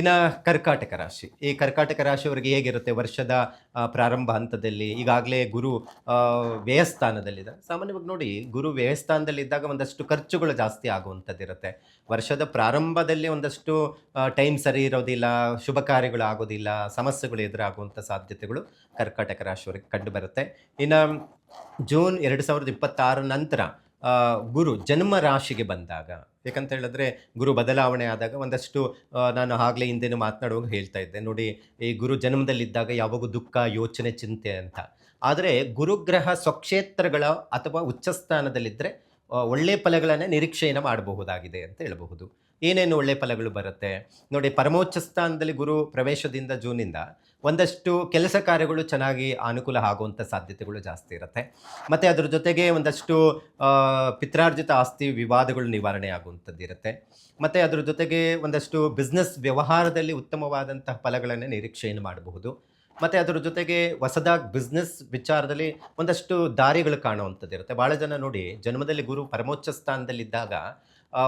ಇನ್ನು ಕರ್ಕಾಟಕ ರಾಶಿ. ಈ ಕರ್ಕಾಟಕ ರಾಶಿಯವರಿಗೆ ಹೇಗಿರುತ್ತೆ? ವರ್ಷದ ಪ್ರಾರಂಭ ಹಂತದಲ್ಲಿ ಈಗಾಗಲೇ ಗುರು ವ್ಯಯಸ್ಥಾನದಲ್ಲಿದೆ ಸಾಮಾನ್ಯವಾಗಿ ನೋಡಿ, ಗುರು ವ್ಯಯಸ್ಥಾನದಲ್ಲಿದ್ದಾಗ ಒಂದಷ್ಟು ಖರ್ಚುಗಳು ಜಾಸ್ತಿ ಆಗುವಂಥದ್ದಿರುತ್ತೆ. ವರ್ಷದ ಪ್ರಾರಂಭದಲ್ಲಿ ಒಂದಷ್ಟು ಟೈಮ್ ಸರಿ ಇರೋದಿಲ್ಲ, ಶುಭ ಕಾರ್ಯಗಳು ಆಗೋದಿಲ್ಲ, ಸಮಸ್ಯೆಗಳು ಎದುರಾಗುವಂಥ ಸಾಧ್ಯತೆಗಳು ಕರ್ಕಾಟಕ ರಾಶಿಯವರಿಗೆ ಕಂಡುಬರುತ್ತೆ. ಇನ್ನು ಜೂನ್ ಎರಡು ಸಾವಿರದ ಇಪ್ಪತ್ತಾರ ನಂತರ ಗುರು ಜನ್ಮ ರಾಶಿಗೆ ಬಂದಾಗ ಯಾಕಂತ ಹೇಳಿದ್ರೆ ಗುರು ಬದಲಾವಣೆ ಆದಾಗ ಒಂದಷ್ಟು ನಾನು ಆಗಲೇ ಹಿಂದೆನೂ ಮಾತನಾಡುವಾಗ ಹೇಳ್ತಾ ಇದ್ದೆ. ನೋಡಿ, ಈ ಗುರು ಜನ್ಮದಲ್ಲಿದ್ದಾಗ ಯಾವಾಗೂ ದುಃಖ, ಯೋಚನೆ, ಚಿಂತೆ ಅಂತ. ಆದರೆ ಗುರುಗ್ರಹ ಸ್ವಕ್ಷೇತ್ರಗಳ ಅಥವಾ ಉಚ್ಚಸ್ಥಾನದಲ್ಲಿದ್ದರೆ ಒಳ್ಳೆಯ ಒಳ್ಳೆ ಫಲಗಳನ್ನು ನಿರೀಕ್ಷೆಯನ್ನು ಮಾಡಬಹುದಾಗಿದೆ ಅಂತ ಹೇಳಬಹುದು. ಏನೇನು ಒಳ್ಳೆ ಫಲಗಳು ಬರುತ್ತೆ? ನೋಡಿ ಪರಮೋಚ್ಚ ಸ್ಥಾನದಲ್ಲಿ ಗುರು ಪ್ರವೇಶದಿಂದ ಜೂನಿಂದ ಒಂದಷ್ಟು ಕೆಲಸ ಕಾರ್ಯಗಳು ಚೆನ್ನಾಗಿ ಅನುಕೂಲ ಆಗುವಂಥ ಸಾಧ್ಯತೆಗಳು ಜಾಸ್ತಿ ಇರುತ್ತೆ. ಮತ್ತು ಅದರ ಜೊತೆಗೆ ಒಂದಷ್ಟು ಪಿತ್ರಾರ್ಜಿತ ಆಸ್ತಿ ವಿವಾದಗಳು ನಿವಾರಣೆ ಆಗುವಂಥದ್ದು ಇರುತ್ತೆ. ಮತ್ತು ಅದರ ಜೊತೆಗೆ ಒಂದಷ್ಟು ಬಿಸ್ನೆಸ್ ವ್ಯವಹಾರದಲ್ಲಿ ಉತ್ತಮವಾದಂತಹ ಫಲಗಳನ್ನು ನಿರೀಕ್ಷೆಯನ್ನು ಮಾಡಬಹುದು. ಮತ್ತು ಅದರ ಜೊತೆಗೆ ಹೊಸದಾಗಿ ಬಿಸ್ನೆಸ್ ವಿಚಾರದಲ್ಲಿ ಒಂದಷ್ಟು ದಾರಿಗಳು ಕಾಣುವಂಥದ್ದು ಇರುತ್ತೆ. ಭಾಳ ಜನ ನೋಡಿ, ಜನ್ಮದಲ್ಲಿ ಗುರು ಪರಮೋಚ್ಚ ಸ್ಥಾನದಲ್ಲಿದ್ದಾಗ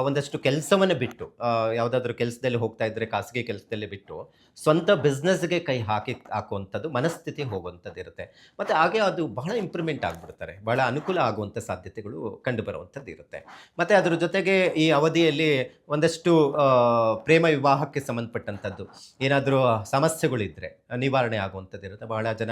ಒಂದಷ್ಟು ಕೆಲಸವನ್ನು ಬಿಟ್ಟು ಯಾವುದಾದ್ರೂ ಕೆಲಸದಲ್ಲಿ ಹೋಗ್ತಾ ಇದ್ದರೆ ಖಾಸಗಿ ಕೆಲಸದಲ್ಲಿ ಬಿಟ್ಟು ಸ್ವಂತ ಬಿಸ್ನೆಸ್ಗೆ ಕೈ ಹಾಕಿ ಹಾಕುವಂಥದ್ದು, ಮನಸ್ಥಿತಿ ಹೋಗುವಂಥದ್ದು ಇರುತ್ತೆ. ಮತ್ತು ಹಾಗೆ ಅದು ಬಹಳ ಇಂಪ್ರೂವ್ಮೆಂಟ್ ಆಗಿಬಿಡ್ತಾರೆ. ಬಹಳ ಅನುಕೂಲ ಆಗುವಂಥ ಸಾಧ್ಯತೆಗಳು ಕಂಡುಬರುವಂಥದ್ದು ಇರುತ್ತೆ. ಮತ್ತು ಅದ್ರ ಜೊತೆಗೆ ಈ ಅವಧಿಯಲ್ಲಿ ಒಂದಷ್ಟು ಪ್ರೇಮ ವಿವಾಹಕ್ಕೆ ಸಂಬಂಧಪಟ್ಟಂಥದ್ದು, ಏನಾದರೂ ಸಮಸ್ಯೆಗಳಿದ್ದರೆ ನಿವಾರಣೆ ಆಗುವಂಥದ್ದು ಇರುತ್ತೆ. ಬಹಳ ಜನ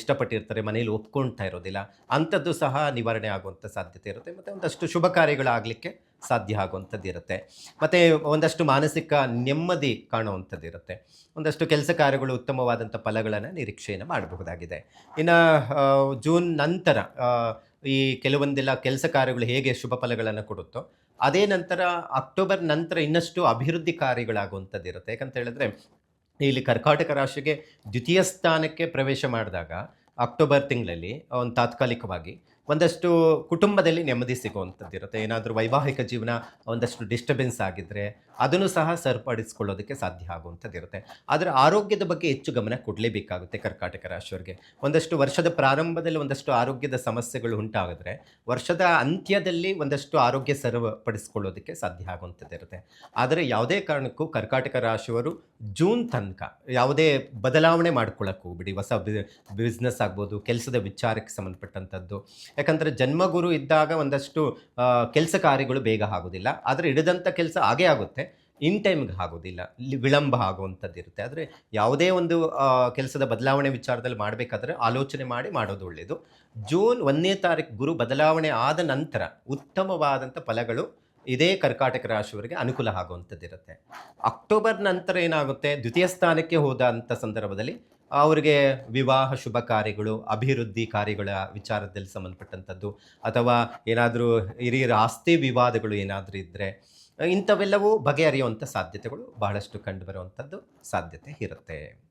ಇಷ್ಟಪಟ್ಟಿರ್ತಾರೆ, ಮನೇಲಿ ಒಪ್ಕೊಳ್ತಾ ಇರೋದಿಲ್ಲ. ಅಂಥದ್ದು ಸಹ ನಿವಾರಣೆ ಆಗುವಂಥ ಸಾಧ್ಯತೆ ಇರುತ್ತೆ. ಮತ್ತು ಒಂದಷ್ಟು ಶುಭ ಕಾರ್ಯಗಳಾಗಲಿಕ್ಕೆ ಸಾಧ್ಯ ಆಗುವಂಥದ್ದು ಇರುತ್ತೆ. ಮತ್ತು ಒಂದಷ್ಟು ಮಾನಸಿಕ ನೆಮ್ಮದಿ ಕಾಣುವಂಥದ್ದು ಇರುತ್ತೆ. ಒಂದಷ್ಟು ಕೆಲಸ ಕಾರ್ಯಗಳು ಉತ್ತಮವಾದಂಥ ಫಲಗಳನ್ನು ನಿರೀಕ್ಷೆಯನ್ನು ಮಾಡಬಹುದಾಗಿದೆ. ಇನ್ನು ಜೂನ್ ನಂತರ ಈ ಕೆಲವೊಂದೆಲ್ಲ ಕೆಲಸ ಕಾರ್ಯಗಳು ಹೇಗೆ ಶುಭ ಫಲಗಳನ್ನು ಕೊಡುತ್ತೋ, ಅದೇ ನಂತರ ಅಕ್ಟೋಬರ್ ನಂತರ ಇನ್ನಷ್ಟು ಅಭಿವೃದ್ಧಿ ಕಾರ್ಯಗಳಾಗುವಂಥದ್ದು ಇರುತ್ತೆ. ಯಾಕಂತ ಹೇಳಿದ್ರೆ, ಇಲ್ಲಿ ಕರ್ಕಾಟಕ ರಾಶಿಗೆ ದ್ವಿತೀಯ ಸ್ಥಾನಕ್ಕೆ ಪ್ರವೇಶ ಮಾಡಿದಾಗ ಅಕ್ಟೋಬರ್ ತಿಂಗಳಲ್ಲಿ, ಒಂದು ತಾತ್ಕಾಲಿಕವಾಗಿ ಒಂದಷ್ಟು ಕುಟುಂಬದಲ್ಲಿ ನೆಮ್ಮದಿ ಸಿಗುವಂಥದ್ದು ಇರುತ್ತೆ ಏನಾದರೂ ವೈವಾಹಿಕ ಜೀವನ ಒಂದಷ್ಟು ಡಿಸ್ಟರ್ಬೆನ್ಸ್ ಆಗಿದ್ದರೆ ಅದನ್ನು ಸಹ ಸರಿಪಡಿಸ್ಕೊಳ್ಳೋದಕ್ಕೆ ಸಾಧ್ಯ ಆಗುವಂಥದ್ದು ಇರುತ್ತೆ ಆದರೆ ಆರೋಗ್ಯದ ಬಗ್ಗೆ ಹೆಚ್ಚು ಗಮನ ಕೊಡಲೇಬೇಕಾಗುತ್ತೆ ಕರ್ಕಾಟಕ ರಾಶಿಯವರಿಗೆ. ಒಂದಷ್ಟು ವರ್ಷದ ಪ್ರಾರಂಭದಲ್ಲಿ ಒಂದಷ್ಟು ಆರೋಗ್ಯದ ಸಮಸ್ಯೆಗಳು ಉಂಟಾಗಿದ್ರೆ ವರ್ಷದ ಅಂತ್ಯದಲ್ಲಿ ಒಂದಷ್ಟು ಆರೋಗ್ಯ ಸರಿಪಡಿಸ್ಕೊಳ್ಳೋದಕ್ಕೆ ಸಾಧ್ಯ ಆಗುವಂಥದ್ದು ಇರುತ್ತೆ ಆದರೆ ಯಾವುದೇ ಕಾರಣಕ್ಕೂ ಕರ್ಕಾಟಕ ರಾಶಿಯವರು ಜೂನ್ ತನಕ ಯಾವುದೇ ಬದಲಾವಣೆ ಮಾಡ್ಕೊಳ್ಳೋಕ್ಕೆ ಹೋಗ್ಬಿಡಿ. ಹೊಸ ಬಿಸ್ನೆಸ್ ಆಗ್ಬೋದು, ಕೆಲಸದ ವಿಚಾರಕ್ಕೆ ಸಂಬಂಧಪಟ್ಟಂಥದ್ದು ಯಾಕಂದರೆ ಜನ್ಮಗುರು ಇದ್ದಾಗ ಒಂದಷ್ಟು ಕೆಲಸ ಕಾರ್ಯಗಳು ಬೇಗ ಆಗೋದಿಲ್ಲ. ಆದರೆ ಹಿಡಿದಂಥ ಕೆಲಸ ಹಾಗೇ ಆಗುತ್ತೆ. ಇನ್ ಟೈಮ್ಗೆ ಆಗೋದಿಲ್ಲ. ವಿಳಂಬ ಆಗುವಂಥದ್ದು ಇರುತ್ತೆ. ಆದರೆ ಯಾವುದೇ ಒಂದು ಕೆಲಸದ ಬದಲಾವಣೆ ವಿಚಾರದಲ್ಲಿ ಮಾಡಬೇಕಾದ್ರೆ ಆಲೋಚನೆ ಮಾಡಿ ಮಾಡೋದು ಒಳ್ಳೆಯದು ಜೂನ್ ಒಂದನೇ ತಾರೀಕು ಗುರು ಬದಲಾವಣೆ ಆದ ನಂತರ ಉತ್ತಮವಾದಂಥ ಫಲಗಳು ಇದೇ ಕರ್ಕಾಟಕ ರಾಶಿಯವರಿಗೆ ಅನುಕೂಲ ಆಗುವಂಥದ್ದಿರುತ್ತೆ. ಅಕ್ಟೋಬರ್ ನಂತರ ಏನಾಗುತ್ತೆ? ದ್ವಿತೀಯ ಸ್ಥಾನಕ್ಕೆ ಹೋದಂಥ ಸಂದರ್ಭದಲ್ಲಿ ಅವರಿಗೆ ವಿವಾಹ ಶುಭ ಕಾರ್ಯಗಳು, ಅಭಿವೃದ್ಧಿ ಕಾರ್ಯಗಳ ವಿಚಾರದಲ್ಲಿ ಸಂಬಂಧಪಟ್ಟಂಥದ್ದು, ಅಥವಾ ಏನಾದರೂ ಹಿರಿಯರ ಆಸ್ತಿ ವಿವಾದಗಳು ಏನಾದರೂ ಇದ್ದರೆ ಇಂಥವೆಲ್ಲವೂ ಬಗೆಹರಿಯುವಂಥ ಸಾಧ್ಯತೆಗಳು ಬಹಳಷ್ಟು ಕಂಡುಬರುವಂಥದ್ದು ಸಾಧ್ಯತೆ ಇರುತ್ತೆ.